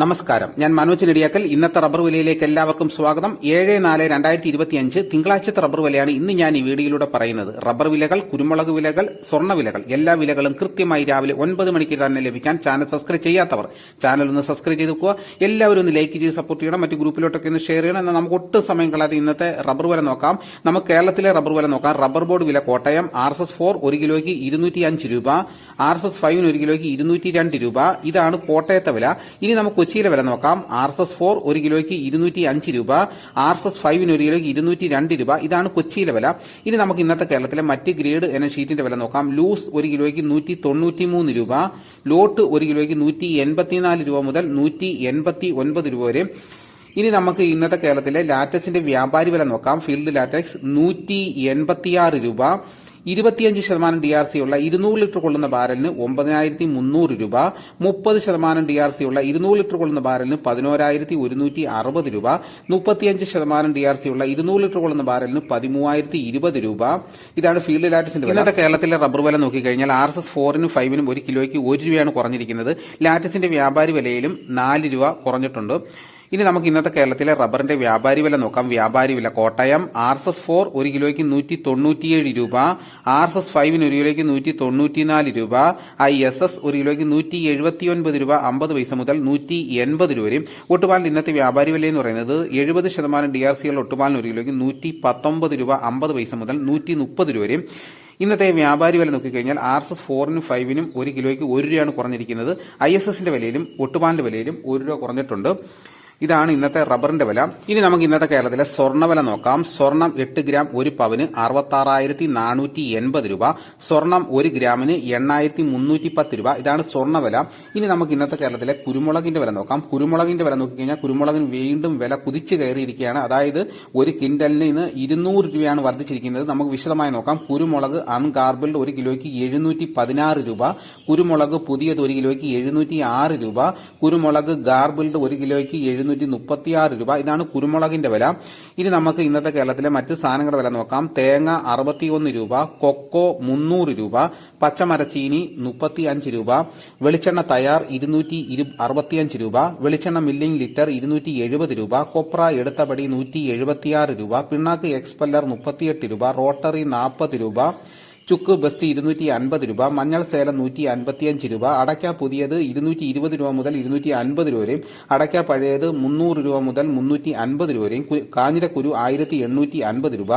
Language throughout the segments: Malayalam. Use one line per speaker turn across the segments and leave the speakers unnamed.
നമസ്കാരം. ഞാൻ മനോജ് നെടിയാക്കൽ. ഇന്നത്തെ റബ്ബർ വിലയിലേക്ക് എല്ലാവർക്കും സ്വാഗതം. ഏഴ് നാല് രണ്ടായിരത്തി ഇരുപത്തിയഞ്ച് തിങ്കളാഴ്ചത്തെ റബ്ബർ വിലയാണ് ഇന്ന് ഞാൻ ഈ വീഡിയോയിലൂടെ പറയുന്നത്. റബ്ബർ വിലകൾ കുരുമുളക് വിലകൾ സ്വർണ വിലകൾ എല്ലാ വിലകളും കൃത്യമായി രാവിലെ ഒൻപത് മണിക്ക് തന്നെ ലഭിക്കാൻ ചാനൽ സബ്സ്ക്രൈബ് ചെയ്യാത്തവർ ചാനൽ ഒന്ന് സബ്സ്ക്രൈബ് ചെയ്ത് വെക്കുക. എല്ലാവരും ഒന്ന് ലൈക്ക് ചെയ്ത് സപ്പോർട്ട് ചെയ്യണം. മറ്റു ഗ്രൂപ്പിലോട്ടൊക്കെ ഒന്ന് ഷെയർ ചെയ്യണം. എന്നാൽ നമുക്ക് ഒട്ടും സമയം കളയാതെ ഇന്നത്തെ റബ്ബർ വില നോക്കാം. നമുക്ക് കേരളത്തിലെ റബ്ബർ വില നോക്കാം. റബ്ബർ ബോർഡ് വില Kottayam R S S four ഒരു കിലോയ്ക്ക് ഇരുന്നൂറ്റി അഞ്ച് രൂപ ആർ എസ് എസ് ഫൈവിന് ഒരു കിലോയ്ക്ക് ഇരുന്നൂറ്റി രണ്ട് രൂപ. ഇതാണ് കോട്ടയത്തെ വില. ഇനി നമുക്ക് കൊച്ചിയിലെ വില നോക്കാം. ആർ എസ് എസ് ഫോർ ഒരു കിലോയ്ക്ക് ഇരുന്നൂറ്റി അഞ്ച് രൂപ. ആർ എസ് എസ് ഫൈവിന് ഒരു കിലോയ്ക്ക് ഇരുന്നൂറ്റി രണ്ട് രൂപ. ഇതാണ് കൊച്ചിയിലെ വില. ഇനി നമുക്ക് ഇന്നത്തെ കേരളത്തിലെ മറ്റ് ഗ്രേഡ് എന്ന ഷീറ്റിന്റെ വില നോക്കാം. ലൂസ് ഒരു കിലോയ്ക്ക് നൂറ്റി തൊണ്ണൂറ്റി മൂന്ന് രൂപ. ലോട്ട് ഒരു കിലോയ്ക്ക് നൂറ്റി എൺപത്തിനാല് രൂപ മുതൽ നൂറ്റി എൺപത്തി ഒൻപത് രൂപ വരെ. ഇനി നമുക്ക് ഇന്നത്തെ കേരളത്തിലെ ലാറ്റക്സിന്റെ വ്യാപാരി വില നോക്കാം. ഫീൽഡ് ലാറ്റക്സ് നൂറ്റി എൺപത്തിയാറ് രൂപ. ഇരുപത്തിയഞ്ച് ശതമാനം ഡി ആർ സി ഉള്ള ഇരുന്നൂറ് ലിറ്റർ കൊള്ളുന്ന ബാരലിന് ഒമ്പതിനായിരത്തി മുന്നൂറ് രൂപ മുപ്പത് ശതമാനം ഡി ആർ സി ഉള്ള ഇരുന്നൂറ് ലിറ്റർ കൊള്ളുന്ന ബാരലിന് പതിനോരായിരത്തി ഒരുന്നൂറ്റി അറുപത് രൂപ മുപ്പത്തിയഞ്ച് ശതമാനം ഡി ആർ സി ഉള്ള ഇരുന്നൂറ് ലിറ്റർ കൊള്ളുന്ന ബാരലിന് പതിമൂവായിരത്തി ഇരുപത് രൂപ. ഇതാണ് ഫീൽഡ് ലാറ്റസിന്റെ. ഇന്നത്തെ കേരളത്തിലെ റബ്ബർ വില നോക്കിക്കഴിഞ്ഞാൽ ആർ എസ് എസ് ഫോറിനും ഫൈവിനും ഒരു കിലോയ്ക്ക് ഒരു രൂപയാണ് കുറഞ്ഞിരിക്കുന്നത്. ലാറ്റസിന്റെ വ്യാപാരി വിലയിലും നാല് രൂപ കുറഞ്ഞിട്ടുണ്ട്. ഇനി നമുക്ക് ഇന്നത്തെ കേരളത്തിലെ റബ്ബറിന്റെ വ്യാപാരി വില നോക്കാം. വ്യാപാരി വില. Kottayam R S S four ഒരു കിലോയ്ക്ക് നൂറ്റി തൊണ്ണൂറ്റിയേഴ് രൂപ. ആർ എസ് എസ് ഫൈവിന് ഒരു കിലോയ്ക്ക് നൂറ്റി തൊണ്ണൂറ്റിനാല് രൂപ. ഐ എസ് എസ് ഒരു കിലോയ്ക്ക് നൂറ്റി എഴുപത്തിയൊൻപത് രൂപ അമ്പത് പൈസ മുതൽ നൂറ്റി എൺപത് രൂപ വരെയും. ഒട്ടുപാലിന് ഇന്നത്തെ വ്യാപാരി വില എന്ന് പറയുന്നത് എഴുപത് ശതമാനം ഡി ആർ സിയുള്ള ഒട്ടുപാലിന് ഒരു കിലോയ്ക്ക് നൂറ്റി പത്തൊമ്പത് രൂപ അമ്പത് പൈസ മുതൽ നൂറ്റി മുപ്പത് രൂപ വരെയും. ഇന്നത്തെ വ്യാപാരി വില നോക്കിക്കഴിഞ്ഞാൽ ആർ എസ് എസ് ഫോറിനും ഫൈവിനും ഒരു കിലോയ്ക്ക് ഒരു രൂപയാണ് കുറഞ്ഞിരിക്കുന്നത്. ഐ എസ് എസിന്റെ വിലയിലും ഒട്ടുപാലിന്റെ വിലയിലും ഒരു രൂപ കുറഞ്ഞിട്ടുണ്ട്. ഇതാണ് ഇന്നത്തെ റബ്ബറിന്റെ വില. ഇനി നമുക്ക് ഇന്നത്തെ കേരളത്തിലെ സ്വർണ വില നോക്കാം. സ്വർണം എട്ട് ഗ്രാം ഒരു പവന് അറുപത്തി നാനൂറ്റി എൺപത് രൂപ. സ്വർണം ഒരു ഗ്രാമിന് എണ്ണായിരത്തി മുന്നൂറ്റി പത്ത് രൂപ. ഇതാണ് സ്വർണ വില. ഇനി നമുക്ക് ഇന്നത്തെ കേരളത്തിലെ കുരുമുളകിന്റെ വില നോക്കാം. കുരുമുളകിന്റെ വില നോക്കിക്കഴിഞ്ഞാൽ കുരുമുളകിന് വീണ്ടും വില കുതിച്ചു കയറിയിരിക്കുകയാണ്. അതായത് ഒരു കിൻഡലിന് ഇന്ന് ഇരുന്നൂറ് രൂപയാണ് വർദ്ധിച്ചിരിക്കുന്നത്. നമുക്ക് വിശദമായി നോക്കാം. കുരുമുളക് അൺഗാർബിൾഡ് ഒരു കിലോയ്ക്ക് എഴുന്നൂറ്റി പതിനാറ് രൂപ. കുരുമുളക് പുതിയത് ഒരു കിലോയ്ക്ക് എഴുന്നൂറ്റി ആറ് രൂപ. കുരുമുളക് ഗാർബിൾഡ് ഒരു കിലോയ്ക്ക് എഴുന്നൂറ്റി മുപ്പത്തിയാറ് രൂപ. ഇതാണ് കുരുമുളകിന്റെ വില. ഇനി നമുക്ക് ഇന്നത്തെ കേരളത്തിലെ മറ്റ് സാധനങ്ങളുടെ വില നോക്കാം. തേങ്ങ അറുപത്തിയൊന്ന് രൂപ കൊക്കോ മുന്നൂറ് രൂപ പച്ചമരച്ചീനി മുപ്പത്തി അഞ്ച് രൂപ വെളിച്ചെണ്ണ തയ്യാർ ഇരുന്നൂറ്റി അറുപത്തിയഞ്ച് രൂപ വെളിച്ചെണ്ണ മില്ലിംഗ് ലിറ്റർ ഇരുന്നൂറ്റി എഴുപത് രൂപ കൊപ്ര എടുത്തപടി നൂറ്റി എഴുപത്തിയാറ് രൂപ പിണ്ണാക്ക് എക്സ്പെല്ലർ മുപ്പത്തിയെട്ട് രൂപ റോട്ടറി നാൽപ്പത് രൂപ ചുക്ക് ബസ്റ്റ് ഇരുന്നൂറ്റി അൻപത് രൂപ മഞ്ഞൾ സേലം നൂറ്റി അൻപത്തിയഞ്ച് രൂപ അടയ്ക്ക പുതിയത് ഇരുന്നൂറ്റി ഇരുപത് രൂപ മുതൽ ഇരുന്നൂറ്റി അൻപത് രൂപ വരെയും അടയ്ക്ക പഴയത് മുന്നൂറ് രൂപ മുതൽ മുന്നൂറ്റി അൻപത് രൂപ വരെയും കാഞ്ഞിരക്കുരു ആയിരത്തി എണ്ണൂറ്റി അൻപത് രൂപ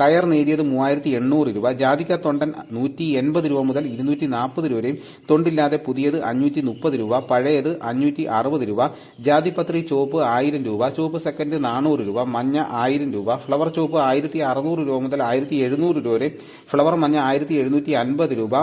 കയർ നേരിയത് മൂവായിരത്തി എണ്ണൂറ് രൂപ ജാതിക്ക തൊണ്ടൻ നൂറ്റി എൺപത് രൂപ മുതൽ ഇരുന്നൂറ്റി നാൽപ്പത് രൂപ വരെയും തൊണ്ടില്ലാതെ പുതിയത് അഞ്ഞൂറ്റി മുപ്പത് രൂപ പഴയത് അഞ്ഞൂറ്റി അറുപത് രൂപ ജാതിപത്രി ചുവപ്പ് ആയിരം രൂപ ചുവപ്പ് സെക്കൻഡ് നാനൂറ് രൂപ മഞ്ഞ ആയിരം രൂപ ഫ്ലവർ ചുവപ്പ് ആയിരത്തി അറുന്നൂറ് രൂപ മുതൽ ആയിരത്തി എഴുന്നൂറ് രൂപ വരെ ഫ്ലവർ മഞ്ഞ ആയിരത്തി എഴുന്നൂറ്റി അൻപത് രൂപ.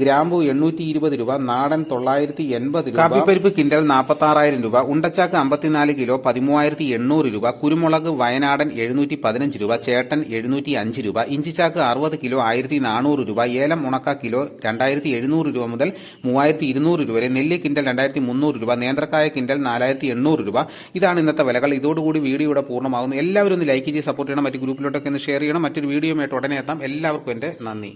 ഗ്രാമ്പു എണ്ണൂറ്റി ഇരുപത് രൂപ നാടൻ തൊള്ളായിരത്തി എൺപത് രൂപ കാപ്പിപ്പരിപ്പ് കിൻഡൽ നാൽപ്പത്തി ആറായിരം രൂപ ഉണ്ടച്ചാക്ക് അമ്പത്തിനാല് കിലോ പതിമൂവായിരത്തി എണ്ണൂറ് രൂപ കുരുമുളക് വയനാടൻ എഴുന്നൂറ്റി പതിനഞ്ച് രൂപ ചേട്ടൻ എഴുന്നൂറ്റി അഞ്ച് രൂപ ഇഞ്ചിച്ചാക്ക് അറുപത് കിലോ ആയിരത്തി നാനൂറ് രൂപ ഏലം ഉണക്ക കിലോ രണ്ടായിരത്തി എഴുന്നൂറ് രൂപ മുതൽ മൂവായിരത്തി ഇരുന്നൂറ് രൂപ വരെ നെല്ലി കിൻഡൽ രണ്ടായിരത്തി മുന്നൂറ് രൂപ നേന്ത്രക്കായ കിൻഡൽ നാലായിരത്തി എണ്ണൂറ് രൂപ. ഇതാണ് ഇന്നത്തെ വിലകൾ. ഇതോടുകൂടി വീഡിയോ ഇവിടെ പൂർണമാകുന്നു. എല്ലാവരും ഒന്ന് ലൈക്ക് ചെയ്ത് സപ്പോർട്ട് ചെയ്യണം. മറ്റു ഗ്രൂപ്പിലോട്ടൊക്കെ ഒന്ന് ഷെയർ ചെയ്യണം. മറ്റൊരു വീഡിയോയുമായിട്ട് ഉടനെ എത്താം. എല്ലാവർക്കും എന്റെ നന്ദി.